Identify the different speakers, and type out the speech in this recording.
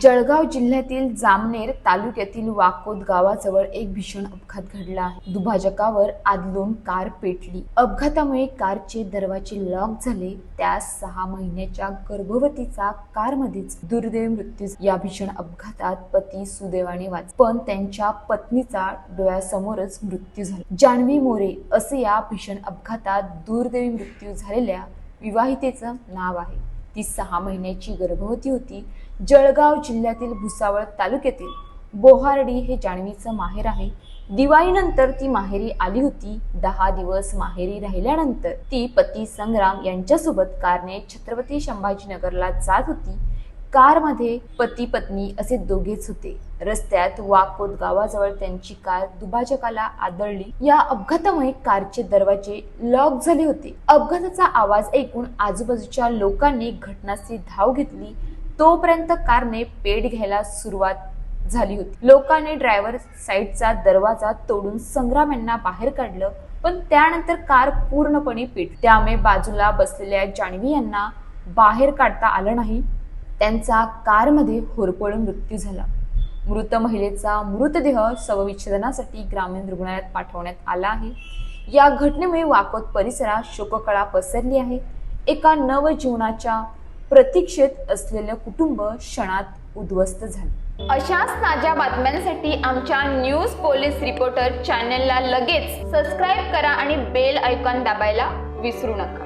Speaker 1: जळगाव जिल्ह्यातील जामनेर तालुक्यातील वाकोद गावाजवळ एक भीषण अपघात घडला. आहे दुभाजकावर आदलून कार पेटली. अपघातामुळे कारचे दरवाजे लॉक झाले. त्यास सहा महिन्याच्या गर्भवतीचा कारमध्येच दुर्दैव मृत्यू या भीषण अपघातात पती सुदैवाने वाच पण त्यांच्या पत्नीचा डोळ्यासमोरच मृत्यू झाला. जान्हवी मोरे असे या भीषण अपघातात दुर्दैवी मृत्यू झालेल्या विवाहितेचं नाव आहे. ती सहा महिन्याची गर्भवती होती. जळगाव जिल्ह्यातील भुसावळ तालुक्यातील बोहार्डी हे जान्हवीचं माहेर आहे. दिवाळीनंतर ती माहेरी आली होती. दहा दिवस माहेरी राहिल्यानंतर ती पती संग्राम यांच्यासोबत कारने छत्रपती संभाजीनगरला जात होती. कारमध्ये पती पत्नी असे दोघेच होते. रस्त्यात वाकोत गावाजवळ त्यांची कार दुभाजकाला आदळली. या अपघातामुळे कारचे दरवाजे लॉक झाले होते. अपघाताचा आवाज ऐकून आजूबाजूच्या लोकांनी घटनास्थळी धाव घेतली. तोपर्यंत कारने पेट घ्यायला सुरुवात झाली होती. लोकांनी ड्रायव्हर साईडचा दरवाजा तोडून संग्राम यांना बाहेर काढलं पण त्यानंतर कार पूर्णपणे पेट. त्यामुळे बाजूला बसलेल्या जान्हवी यांना बाहेर काढता आलं नाही. त्यांचा कारमध्ये होरपळून मृत्यू झाला. मृत महिलेचा मृतदेह शवविच्छेदनासाठी ग्रामीण रुग्णालयात पाठवण्यात आला आहे. या घटनेमुळे वाकोत परिसरात शोककळा पसरली आहे. एका नवजीवनाच्या प्रतीक्षेत असलेलं कुटुंब क्षणात उद्ध्वस्त झालं. अशाच ताज्या बातम्यांसाठी आमच्या न्यूज पोलीस रिपोर्टर चॅनलला लगेच सबस्क्राईब करा आणि बेल ऐकॉन दाबायला विसरू नका.